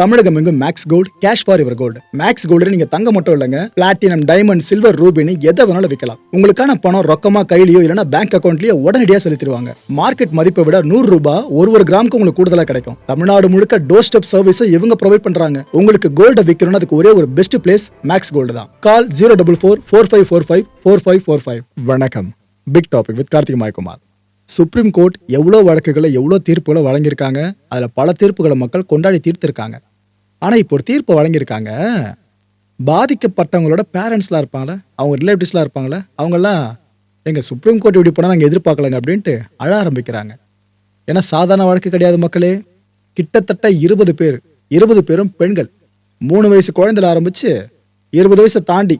தமிழகம் எங்கும் Max Gold cash for your gold Max Gold நீங்க தங்க மட்டும் இல்லைங்க. பிளாட்டினம் டைமண்ட் சில்வர் ரூபினி எதை வேணாலும் விற்கலாம் உங்களுக்கான பணம் ரொக்கமா கையிலயோ இல்லைன்னா பேங்க் அக்கௌண்ட்லயோ உடனடியாக செலுத்திடுவாங்க. மார்க்கெட் மதிப்பை விட நூறு ரூபாய் ஒரு ஒரு கிராமுக்கு உங்களுக்கு கூடுதலா கிடைக்கும். தமிழ்நாடு முழுக்க டோர் ஸ்டெப் சர்வீஸும் இவங்க ப்ரொவைட் பண்றாங்க. உங்களுக்கு கோல்ட விற்கணும்னு அதுக்கு ஒரே ஒரு பெஸ்ட் பிளேஸ் மேக்ஸ் கோல்டு தான். Call zero double four four five four five four five four five வணக்கம். Big topic with Karthik Mayakumar supreme court எவ்வளோ வழக்குகளை எவ்வளோ தீர்ப்புகளை வழங்கியிருக்காங்க? அதில் பல தீர்ப்புகளை மக்கள் கொண்டாடி தீர்த்திருக்காங்க. ஆனால் இப்போ ஒரு தீர்ப்பு வழங்கியிருக்காங்க. பாதிக்கப்பட்டவங்களோட பேரண்ட்ஸ்லாம் இருப்பாங்களே அவங்க ரிலேட்டிவ்ஸ்லாம் இருப்பாங்களே அவங்கெல்லாம் எங்கள் சுப்ரீம் கோர்ட் இப்படி போனால் நாங்கள் எதிர்பார்க்கலங்க அப்படின்ட்டு அழ ஆரம்பிக்கிறாங்க. ஏன்னா சாதாரண வழக்கு கிடையாது மக்களே. கிட்டத்தட்ட இருபது பேர் இருபது பேரும் பெண்கள். மூணு வயசு குழந்தைல ஆரம்பித்து இருபது வயசை தாண்டி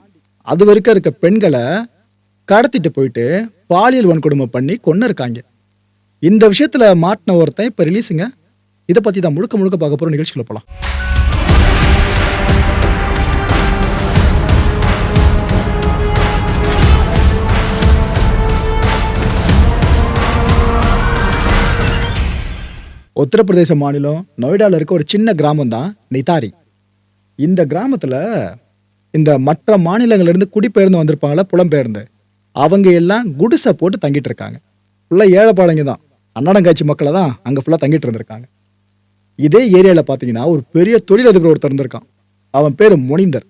அது வரைக்கும் இருக்க பெண்களை கடத்திட்டு போயிட்டு பாலியல் வன்கொடுமை பண்ணி கொண்டு இருக்காங்க. இந்த விஷயத்தில் மாட்டின ஒருத்தன் இப்போ ரிலீஸுங்க இதை பற்றி தான் முழுக்க முழுக்க பார்க்க போகிற நிகழ்ச்சிகளை போகலாம் உத்தரப்பிரதேச மாநிலம் நொய்டாவில் இருக்க ஒரு சின்ன கிராமம் தான் நிதாரி இந்த கிராமத்தில் இந்த மற்ற மாநிலங்களிலிருந்து குடிபெயர்ந்து வந்திருப்பாங்களா புலம்பெயர்ந்து அவங்க எல்லாம் குடிசை போட்டு தங்கிட்டு இருக்காங்க. ஃபுல்லாக ஏழைப்பாளைங்க தான். அன்னடங்காட்சி மக்களை தான் அங்கே ஃபுல்லாக தங்கிட்டு இருந்திருக்காங்க. இதே ஏரியாவில் பார்த்தீங்கன்னா ஒரு பெரிய தொழிலதிபர் ஒருத்தர் இருந்திருக்கான். அவன் பேர் முனிந்தர்.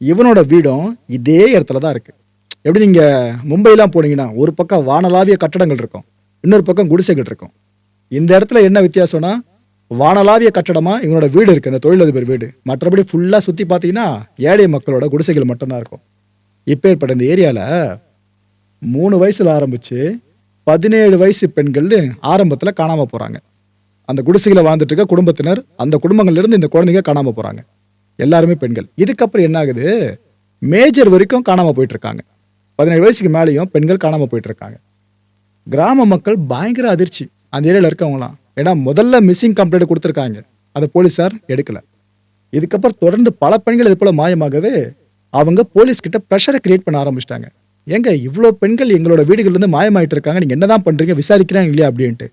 இவனோட வீடும் இதே இடத்துல தான் இருக்குது எப்படி நீங்கள் மும்பைலாம் போனீங்கன்னா ஒரு பக்கம் வானலாவிய கட்டடங்கள் இருக்கும் இன்னொரு பக்கம் குடிசைகள் இருக்கும். இந்த இடத்துல என்ன வித்தியாசம்னா வானலாவிய கட்டடமா இவனோட வீடு இருக்கு இந்த தொழிலதிபர் வீடு. மற்றபடி ஃபுல்லாக சுற்றி பார்த்தீங்கன்னா ஏழை மக்களோட குடிசைகள் மட்டும்தான் இருக்கும். இப்பேற்பட்ட இந்த ஏரியாவில் மூணு வயசுல ஆரம்பிச்சு பதினேழு வயசு பெண்கள் ஆரம்பத்தில் காணாமல் போகிறாங்க அந்த குடிசைகளை வாழ்ந்துட்டு இருக்க குடும்பத்தினர் அந்த குடும்பங்கள்லேருந்து இந்த குழந்தைங்க காணாமல் போகிறாங்க எல்லாருமே பெண்கள். இதுக்கப்புறம் என்ன ஆகுது? மேஜர் வரைக்கும் காணாமல் போயிட்டுருக்காங்க. பதினேழு வயசுக்கு மேலேயும் பெண்கள் காணாமல் போயிட்டுருக்காங்க. கிராம மக்கள் பயங்கர அதிர்ச்சி. அந்த ஏரியாவில் இருக்கவங்களாம் ஏன்னா முதல்ல மிஸ்ஸிங் கம்ப்ளைண்ட் கொடுத்துருக்காங்க. அதை போலீஸார் எடுக்கலை. இதுக்கப்புறம் தொடர்ந்து பல பெண்கள் இது போல் மாயமாகவே அவங்க போலீஸ்கிட்ட ப்ரெஷரை கிரியேட் பண்ண ஆரம்பிச்சிட்டாங்க. ஏங்க இவ்வளோ பெண்கள் எங்களோட வீடுகள்லேருந்து மாயமாயிட்டு இருக்காங்க நீங்க என்னதான் பண்ணுறீங்க விசாரிக்கிறாங்க இல்லையா அப்படின்ட்டு.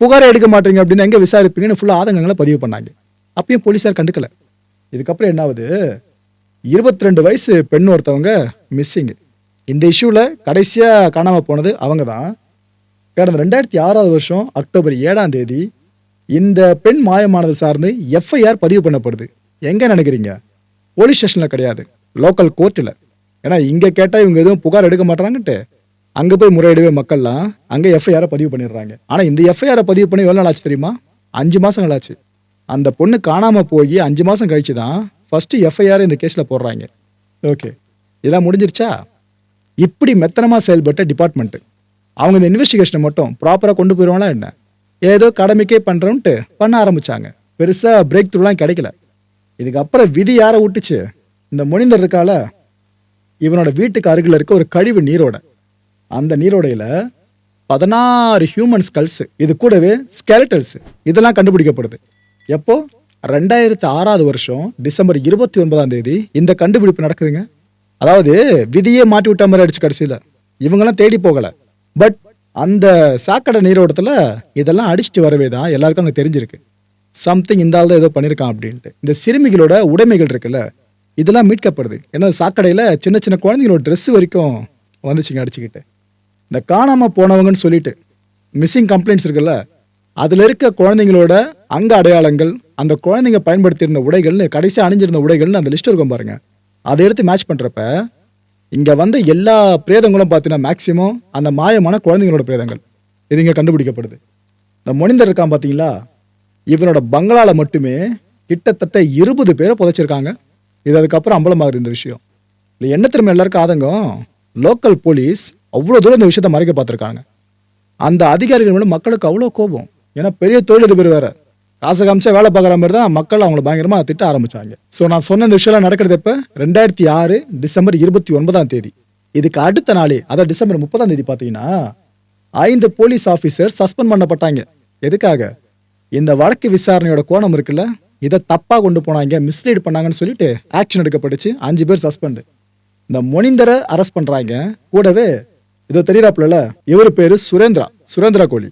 புகாரை எடுக்க மாட்டீங்க அப்படின்னு எங்கே விசாரிப்பீங்கன்னு ஃபுல்லாக ஆதங்கங்களை பதிவு பண்ணாங்க. அப்பயும் போலீஸார் கண்டுக்கல. இதுக்கப்புறம் என்ன ஆகுது இருபத்தி ரெண்டு வயசு பெண் ஒருத்தவங்க மிஸ்ஸிங் இந்த இஷ்யூவில் கடைசியாக காணாமல் போனது அவங்க தான் கடந்த ரெண்டாயிரத்தி ஆறாவது வருஷம் அக்டோபர் ஏழாம் தேதி இந்த பெண் மாயமானது சார்ந்து எஃப்ஐஆர் பதிவு பண்ணப்படுது. எங்க நினைக்கிறீங்க? போலீஸ் ஸ்டேஷன்ல கிடையாது. லோக்கல் கோர்ட்டில். ஏன்னா இங்க கேட்டா இவங்க எதுவும் புகார் எடுக்க மாட்டாங்கன்ட்டு அங்க போய் முறையிடவே மக்கள்லாம் அங்க எஃப்ஐஆரை பதிவு பண்ணிடுறாங்க. ஆனா இந்த எஃப்ஐஆரை பதிவு பண்ணி எவ்வளோ நாள் ஆச்சு தெரியுமா? அஞ்சு மாசங்கள் ஆச்சு அந்த பொண்ணு காணாம போய் அஞ்சு மாசம் கழிச்சு தான் ஃபர்ஸ்ட் எஃப்ஐஆர் இந்த கேஸ்ல போடுறாங்க. ஓகே இதெல்லாம் முடிஞ்சிருச்சா? இப்படி மெத்தனமா செயல்பட்ட டிபார்ட்மெண்ட்டு அவங்க இந்த இன்வெஸ்டிகேஷனை மட்டும் ப்ராப்பராக கொண்டு போயிடுவாங்களா என்ன? ஏதோ கடமைக்கே பண்ணுறோன்ட்டு பண்ண ஆரம்பித்தாங்க பெருசாக பிரேக் த்ரூலாம் கிடைக்கல. இதுக்கப்புறம் விதி யாரை விட்டுச்சு இந்த முனிந்தர் இருக்கால இவனோட வீட்டுக்கு அருகில் இருக்க ஒரு கழிவு நீரோட. அந்த நீரோடையில் பதினாறு ஹியூமன் ஸ்கல்ஸு இது கூடவே ஸ்கெலட்டல்ஸ் இதெல்லாம் கண்டுபிடிக்கப்படுது. எப்போ? ரெண்டாயிரத்து ஆறாவது வருஷம் டிசம்பர் இருபத்தி ஒன்பதாம் தேதி இந்த கண்டுபிடிப்பு நடக்குதுங்க. அதாவது விதியே மாட்டி விட்ட மாதிரி ஆயிடுச்சு கடைசியில். இவங்கெல்லாம் தேடி போகலை. பட் அந்த சாக்கடை நீரோட்டத்தில் இதெல்லாம் அடிச்சுட்டு வரவே தான் எல்லாருக்கும் அங்கே தெரிஞ்சிருக்கு. சம்திங் இந்த ஆள் தான் ஏதோ பண்ணியிருக்கான் அப்படின்ட்டு. இந்த சிறுமிகளோட உடைமைகள் இருக்குல்ல இதெல்லாம் மீட்கப்படுது. ஏன்னா சாக்கடையில் சின்ன சின்ன குழந்தைங்களோட ட்ரெஸ் வரைக்கும் வந்துச்சுங்க அடிச்சுக்கிட்டு. இந்த காணாமல் போனவங்கன்னு சொல்லிட்டு மிஸ்ஸிங் கம்ப்ளைண்ட்ஸ் இருக்குல்ல அதில் இருக்க குழந்தைங்களோட அங்க அடையாளங்கள் அந்த குழந்தைங்க பயன்படுத்தியிருந்த உடைகள்னு கடைசியாக அணிஞ்சிருந்த உடைகள்னு அந்த லிஸ்ட் இருக்கும் பாருங்க. அதை எடுத்து மேட்ச் பண்ணுறப்ப இங்கே வந்த எல்லா பிரேதங்களும் பார்த்தீங்கன்னா மேக்சிமம் அந்த மாயமான குழந்தைங்களோட பிரேதங்கள். இது இங்கே கண்டுபிடிக்கப்படுது. இந்த முனிந்தர் இருக்கான் பார்த்தீங்களா இவனோட பங்களால மட்டுமே கிட்டத்தட்ட இருபது பேரை புதைச்சிருக்காங்க. இது அதுக்கப்புறம் அம்பலமாகுது இந்த விஷயம். இல்லை என்ன திரும்ப எல்லாருக்கும் ஆதங்கம்? லோக்கல் போலீஸ் அவ்வளோ தூரம் இந்த விஷயத்தை மறைக்க பார்த்துருக்காங்க. அந்த அதிகாரிகள் மேலே மக்களுக்கு அவ்வளோ கோபம். ஏன்னா பெரிய தொழிலதிபர் வேறு. காசை காமிச்சா வேலை பார்க்குற மாதிரி தான் மக்கள் அவங்கள பயங்கரமாக திட்ட ஆரம்பிச்சாங்க. ஸோ நான் சொன்ன இந்த விஷயம்லாம் நடக்கிறது எப்போ? ரெண்டாயிரத்தி ஆறு டிசம்பர் இருபத்தி ஒன்பதாம் தேதி. இதுக்கு அடுத்த நாளே அதாவது டிசம்பர் முப்பதாம் தேதி பார்த்தீங்கன்னா ஐந்து போலீஸ் ஆஃபீஸர் சஸ்பெண்ட் பண்ணப்பட்டாங்க. எதுக்காக? இந்த வழக்கு விசாரணையோட கோணம் இருக்குல்ல இதை தப்பாக கொண்டு போனாங்க மிஸ்லீட் பண்ணாங்கன்னு சொல்லிட்டு ஆக்ஷன் எடுக்கப்பட்டுச்சு. அஞ்சு பேர் சஸ்பெண்ட். இந்த மொனிந்தரை அரெஸ்ட் பண்ணுறாங்க கூடவே இதை தெரியறாப்புல இவர் பேர் சுரேந்திரா சுரேந்திரா கோலி.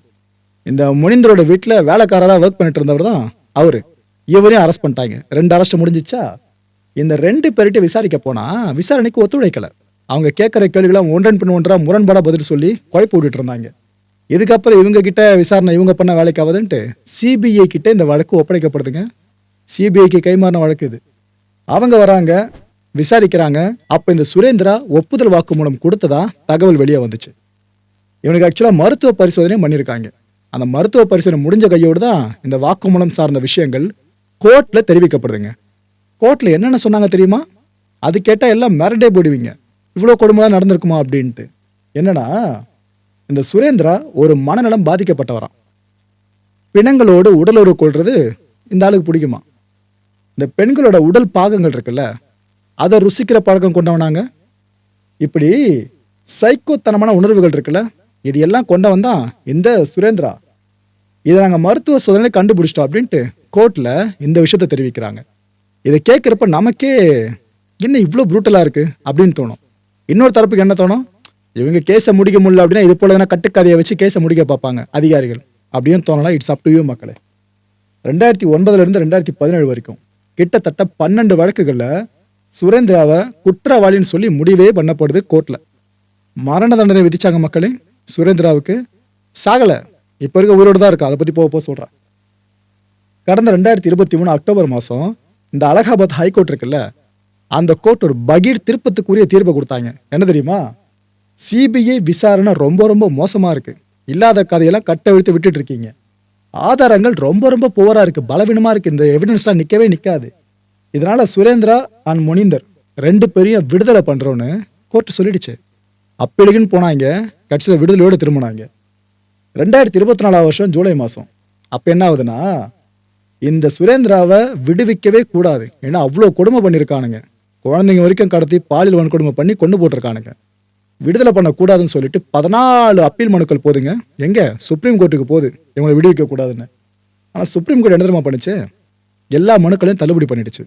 இந்த முனிந்தரோட வீட்டில் வேலைக்காரராக ஒர்க் பண்ணிட்டு இருந்தவர் தான் அவர். இவரையும் அரெஸ்ட் பண்ணிட்டாங்க. ரெண்டு அரெஸ்ட் முடிஞ்சிச்சா? இந்த ரெண்டு பேர்கிட்ட விசாரிக்க போனால் விசாரணைக்கு ஒத்துழைக்கல. அவங்க கேட்குற கேள்விகளை ஒன்றன் பின் ஒன்றா முரண்பாடாக பதில் சொல்லி குழப்பி விட்டுட்டு இருந்தாங்க. இதுக்கப்புறம் இவங்க கிட்ட விசாரணை இவங்க பண்ண வேலைக்கு ஆகுதுன்ட்டு சிபிஐ கிட்ட இந்த வழக்கு ஒப்படைக்கப்படுதுங்க. சிபிஐக்கு கைமாறின வழக்கு இது. அவங்க வராங்க விசாரிக்கிறாங்க. அப்போ இந்த சுரேந்திரா ஒப்புதல் வாக்குமூலம் கொடுத்ததா தகவல் வெளியே வந்துச்சு. இவனுக்கு ஆக்சுவலாக மருத்துவ பரிசோதனையும் பண்ணியிருக்காங்க. அந்த மருத்துவ பரிசோதனை முடிஞ்ச கையோடு தான் இந்த வாக்குமூலம் சார்ந்த விஷயங்கள் கோர்ட்டில் தெரிவிக்கப்படுதுங்க. கோர்ட்டில் என்னென்ன சொன்னாங்க தெரியுமா? அது கேட்டால் எல்லாம் மிரண்டே போடுவீங்க இவ்வளோ கொடுமையாக நடந்திருக்குமா அப்படின்ட்டு. என்னன்னா இந்த சுரேந்திரா ஒரு மனநலம் பாதிக்கப்பட்டவராம். பிணங்களோடு உடலுறவு கொள்வது இந்த ஆளுக்கு பிடிக்குமா? இந்த பெண்களோட உடல் பாகங்கள் இருக்குல்ல அதை ருசிக்கிற பழக்கம் கொண்டவனாங்க. இப்படி சைக்கோத்தனமான உணர்வுகள் இருக்குல்ல இது எல்லாம் கொண்டவன் தான் இந்த சுரேந்திரா. இதை நாங்கள் மருத்துவ சோதனை கண்டுபிடிச்சிட்டோம் அப்படின்ட்டு கோர்ட்டில் இந்த விஷயத்தை தெரிவிக்கிறாங்க. இதை கேட்குறப்ப நமக்கே என்ன இவ்வளோ ப்ரூட்டலாக இருக்குது அப்படின்னு தோணும். இன்னொரு தரப்புக்கு என்ன தோணும்? இவங்க கேஸை முடிக்க முடியல அப்படின்னா இது போல எதனா கட்டுக்கதையை வச்சு கேஸை முடிக்க பார்ப்பாங்க அதிகாரிகள் அப்படியும் தோணலாம் இட்ஸ் அப் டு யூ மக்களே. ரெண்டாயிரத்தி ஒன்பதுலேருந்து ரெண்டாயிரத்தி பதினேழு வரைக்கும் கிட்டத்தட்ட பன்னெண்டு வழக்குகளில் சுரேந்திராவை குற்றவாளின்னு சொல்லி முடிவே பண்ணப்படுது கோர்ட்டில் மரண தண்டனை விதிச்சாங்க மக்களே சுரேந்திராவுக்கு சாகலை. இப்போ இருக்க உயிரோடு தான் இருக்கா? அதை பற்றி போக போக சொல்கிறேன் கடந்த ரெண்டாயிரத்தி இருபத்தி மூணு அக்டோபர் மாதம் இந்த அலகாபாத் ஹைகோர்ட் இருக்குல்ல அந்த கோர்ட் ஒரு பகீர் திருப்பத்துக்குரிய தீர்ப்பை கொடுத்தாங்க. என்ன தெரியுமா? சிபிஐ விசாரணை ரொம்ப ரொம்ப மோசமாக இருக்கு. இல்லாத கதையெல்லாம் கட்டவிழ்த்து விட்டுட்டு இருக்கீங்க. ஆதாரங்கள் ரொம்ப ரொம்ப புவராக இருக்குது பலவீனமாக இருக்குது இந்த எவிடன்ஸ்லாம் நிற்கவே நிற்காது இதனால் சுரேந்திரா அண்ட் முனிந்தர் ரெண்டு பேரையும் விடுதலை பண்ணுறோன்னு கோர்ட் சொல்லிடுச்சு. அப்பீலுக்குன்னு போனாங்க. கட்சியில் விடுதலையோடு திரும்பினாங்க. ரெண்டாயிரத்தி இருபத்தி நாலாம் வருஷம் ஜூலை மாதம் அப்போ என்ன ஆகுதுன்னா இந்த சுரேந்திராவை விடுவிக்கவே கூடாது. ஏன்னா அவ்வளோ கொடுமை பண்ணியிருக்கானுங்க குழந்தைங்க வரைக்கும் கடத்தி பாலியல் வன்கொடுமை பண்ணி கொண்டு போட்டிருக்கானுங்க. விடுதலை பண்ணக்கூடாதுன்னு சொல்லிட்டு பதினாலு அப்பீல் மனுக்கள் போதுங்க. எங்கே? சுப்ரீம் கோர்ட்டுக்கு போகுது. இவங்களை விடுவிக்க கூடாதுன்னு. ஆனால் சுப்ரீம் கோர்ட் என்ன தெரியுமா பண்ணிச்சு? எல்லா மனுக்களையும் தள்ளுபடி பண்ணிடுச்சு.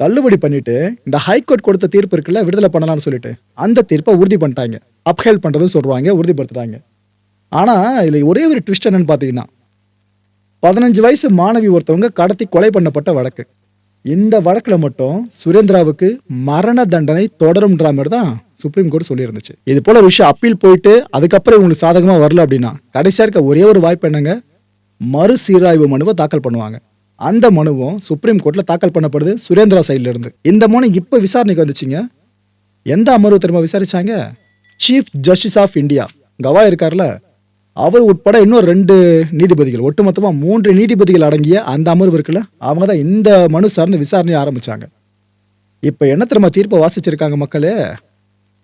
தள்ளுபடி பண்ணிட்டு இந்த ஹைகோர்ட் கொடுத்த தீர்ப்பு இருக்குல்ல விடுதலை பண்ணலாம்னு சொல்லிட்டு அந்த தீர்ப்பை உறுதி பண்ணிட்டாங்க. அப்ஹெல் பண்ணுறதுன்னு சொல்கிறாங்க உறுதிப்படுத்துகிறாங்க ஆனால் இதில் ஒரே ஒரு ட்விஸ்ட் என்னன்னு பார்த்தீங்கன்னா பதினஞ்சு வயசு மாணவி ஒருத்தவங்க கடத்தி கொலை பண்ணப்பட்ட வழக்கு. இந்த வழக்கில் மட்டும் சுரேந்திராவுக்கு மரண தண்டனை தொடரும்ன்ற மாதிரி தான் சுப்ரீம் கோர்ட் சொல்லியிருந்துச்சு. இது போல விஷயம் அப்பீல் போயிட்டு அதுக்கப்புறம் இவங்களுக்கு சாதகமாக வரல அப்படின்னா கடைசியாக இருக்க ஒரே ஒரு வாய்ப்பு என்னங்க? மறுசீராய்வு மனுவை தாக்கல் பண்ணுவாங்க. அந்த மனுவும் சுப்ரீம் கோர்ட்டில் தாக்கல் பண்ணப்படுது சுரேந்திரா சைடுல இருந்து. இந்த மனு இப்போ விசாரணைக்கு வந்துச்சுங்க. எந்த அமர்வு திரும்ப விசாரிச்சாங்க? Chief justice of India Gavai இருக்கார்ல? அவர் உட்பட இன்னும் ரெண்டு நீதிபதிகள் ஒட்டுமொத்தமாக மூன்று நீதிபதிகள் அடங்கிய அந்த அமர்வு இருக்குல்ல அவங்க தான் இந்த மனு சார்ந்த விசாரணையை ஆரம்பித்தாங்க இப்போ என்ன திரும்ப தீர்ப்பை வாசிச்சிருக்காங்க மக்களே?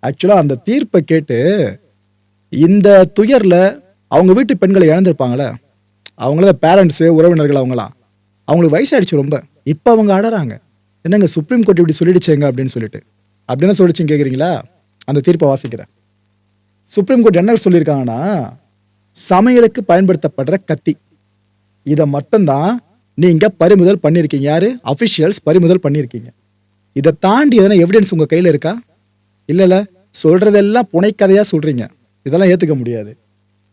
ஆக்சுவலாக அந்த தீர்ப்பை கேட்டு இந்த துயரில் அவங்க வீட்டு பெண்களை இழந்திருப்பாங்களே அவங்கள பேரண்ட்ஸு உறவினர்கள் அவங்களாம் அவங்களுக்கு வயசாயிடுச்சு ரொம்ப. இப்போ அவங்க அடறாங்க. என்னங்க சுப்ரீம் கோர்ட் இப்படி சொல்லிடுச்சேங்க அப்படின்னு சொல்லிட்டு. அப்படின்னு சொல்லிச்சுன்னு கேட்குறீங்களா அந்த தீர்ப்பை வாசிக்கிறேன். சுப்ரீம் கோர்ட் என்ன சொல்லியிருக்காங்கன்னா சமையலுக்கு பயன்படுத்தப்படுற கத்தி. இதை மட்டும்தான் நீங்க பறிமுதல் பண்ணியிருக்கீங்க யாரு? அஃபிஷியல்ஸ் பறிமுதல் பண்ணியிருக்கீங்க இதை தாண்டி எதனா எவிடன்ஸ் உங்க கையில இருக்கா? இல்ல இல்ல சொல்றதெல்லாம் புனைக்கதையா சொல்றீங்க. இதெல்லாம் ஏத்துக்க முடியாது.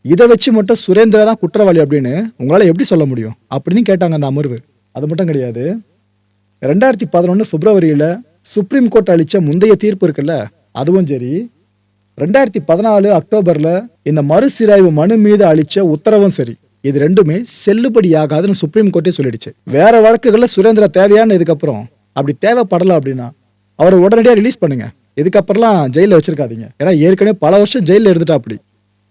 இதை வச்சு மட்டும் சுரேந்திரா தான் குற்றவாளி அப்படின்னு உங்களால எப்படி சொல்ல முடியும்? அப்படின்னு கேட்டாங்க அந்த அமர்வு. அது மட்டும் கிடையாது. ரெண்டாயிரத்தி பதினொன்று பிப்ரவரியில் சுப்ரீம் கோர்ட் அளித்த முந்தைய தீர்ப்பு இருக்குல்ல அதுவும் சரி ரெண்டாயிரத்தி பதினாலு அக்டோபரில் இந்த மறுசீராய்வு மனு மீது அளிச்ச உத்தரவும் சரி. இது ரெண்டுமே செல்லுபடியாகாதுன்னு சுப்ரீம் கோர்ட்டே சொல்லிடுச்சு. வேற வழக்குகளில் சுரேந்திரா தேவையான இதுக்கப்புறம் அப்படி தேவைப்படலை அப்படின்னா அவரை உடனடியாக ரிலீஸ் பண்ணுங்க. இதுக்கப்புறம்லாம் ஜெயிலில் வச்சிருக்காதீங்க. ஏன்னா ஏற்கனவே பல வருஷம் ஜெயிலில் இருந்துட்டா அப்படி.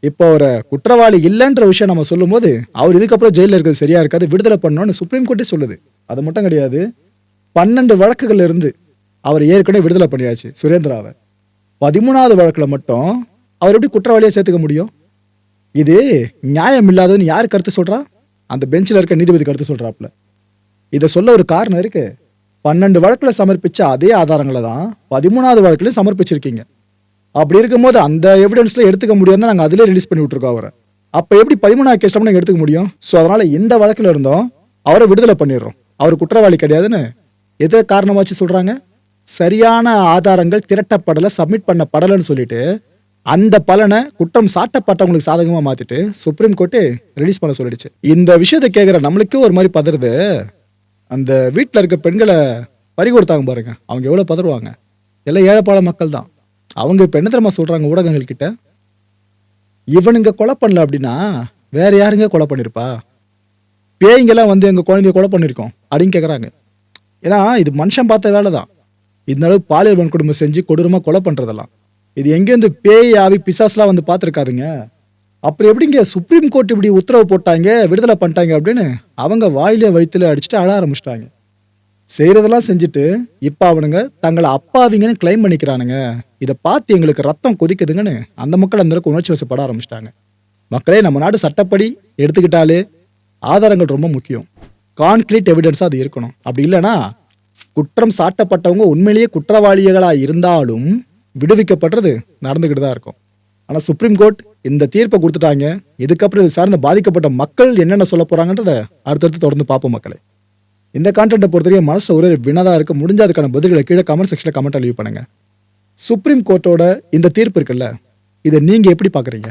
இப்போ ஒரு குற்றவாளி இல்லைன்ற விஷயம் நம்ம சொல்லும்போது அவர் இதுக்கப்புறம் ஜெயிலில் இருக்கிறது சரியா இருக்காது விடுதலை பண்ணணும்னு சுப்ரீம் கோர்ட்டே சொல்லுது. அது மட்டும் கிடையாது பன்னெண்டு வழக்குகள் இருந்து அவர் ஏற்கனவே விடுதலை பண்ணியாச்சு சுரேந்திராவை. பதிமூணாவது வழக்கில் மட்டும் அவர் எப்படி குற்றவாளியை சேர்த்துக்க முடியும்? இது நியாயம் இல்லாததுன்னு யார் கருத்து சொல்றா? அந்த பெஞ்சில் இருக்க நீதிபதி கருத்து சொல்றாப்ல இதை சொல்ல ஒரு காரணம் இருக்கு. பன்னெண்டு வழக்கில் சமர்ப்பிச்ச அதே ஆதாரங்களை தான் பதிமூணாவது வழக்குலையும் சமர்ப்பிச்சிருக்கீங்க. அப்படி இருக்கும்போது அந்த எவிடன்ஸ்ல எடுத்துக்க முடியாது நாங்கள் அதிலே ரிலீஸ் பண்ணி விட்டுருக்கோம் அவரை. அப்போ எப்படி பதிமூணாவது கேஸ்ல நாங்கள் எடுத்துக்க முடியும்? ஸோ அதனால இந்த வழக்கில் இருந்தோம் அவரை விடுதலை பண்ணிடுறோம். அவர் குற்றவாளி கிடையாதுன்னு எதை காரணமாச்சு சொல்றாங்க? சரியான ஆதாரங்கள் திரட்டப்படலை சப்மிட் பண்ணப்படலைன்னு சொல்லிட்டு அந்த பலனை குற்றம் சாட்டப்பட்டவங்களுக்கு சாதகமாக மாற்றிட்டு சுப்ரீம் கோர்ட்டு ரிலீஸ் பண்ண சொல்லிடுச்சு. இந்த விஷயத்தை கேட்குற நம்மளுக்கே ஒரு மாதிரி பதறுது. அந்த வீட்டில் இருக்க பெண்களை பறி கொடுத்தாங்க பாருங்க. அவங்க எவ்வளோ பதறுவாங்க? எல்லாம் ஏழைப்பாள மக்கள் தான். அவங்க இப்போ என்ன தெரியுமா சொல்கிறாங்க ஊடகங்கள் கிட்ட? இவனுங்க கொலை பண்ணல அப்படின்னா வேற யாருங்க கொலை பண்ணியிருப்பா பேய்ங்கெல்லாம் வந்து எங்கள் குழந்தைய கொலை பண்ணியிருக்கோம் அப்படின்னு கேட்குறாங்க ஏன்னா இது மனுஷன் பார்த்த வேலை தான் இந்த அளவு பாலியல் வன்கொடுமை செஞ்சு கொடூரமாக கொலை பண்ணுறதெல்லாம் இது எங்கேருந்து பேய் ஆவி பிசாஸ்லாம் வந்து பார்த்துருக்காதுங்க. அப்புறம் எப்படிங்க சுப்ரீம் கோர்ட் இப்படி உத்தரவு போட்டாங்க விடுதலை பண்ணிட்டாங்க அப்படின்னு அவங்க வாயிலே வயிற்றுல அடிச்சுட்டு அழ ஆரம்பிச்சிட்டாங்க. செய்கிறதெல்லாம் செஞ்சுட்டு இப்போ அவனுங்க தங்களை அப்பாவிங்கன்னு கிளைம் பண்ணிக்கிறானுங்க. இதை பார்த்து எங்களுக்கு ரத்தம் கொதிக்குதுங்கன்னு அந்த மக்கள் அந்தளவுக்கு உணர்ச்சி வசப்பட ஆரம்பிச்சிட்டாங்க. மக்களே நம்ம நாடு சட்டப்படி எடுத்துக்கிட்டாலே ஆதாரங்கள் ரொம்ப முக்கியம். கான்கிரீட் எவிடன்ஸாக அது இருக்கணும். அப்படி இல்லைன்னா குற்றம் சாட்டப்பட்டவங்க உண்மையிலேயே குற்றவாளிகளாக இருந்தாலும் விடுவிக்கப்படுறது நடந்துக்கிட்டு தான் இருக்கும். ஆனால் சுப்ரீம் கோர்ட் இந்த தீர்ப்பை கொடுத்துட்டாங்க. இதுக்கப்புறம் இது சார்ந்த பாதிக்கப்பட்ட மக்கள் என்னென்ன சொல்ல போகிறாங்கன்றத அடுத்தடுத்து தொடர்ந்து பார்ப்போம் மக்களே. இந்த கான்டென்ட்டை பொறுத்தவரைக்கும் மனசு ஒரே வினதாக இருக்க. முடிஞ்ச அதுக்கான பதில்களை கீழே கமெண்ட் செக்ஷனில் கமெண்ட் லீவ் பண்ணுங்கள் சுப்ரீம் கோர்ட்டோட இந்த தீர்ப்பு இருக்குல்ல இதை நீங்கள் எப்படி பார்க்குறீங்க?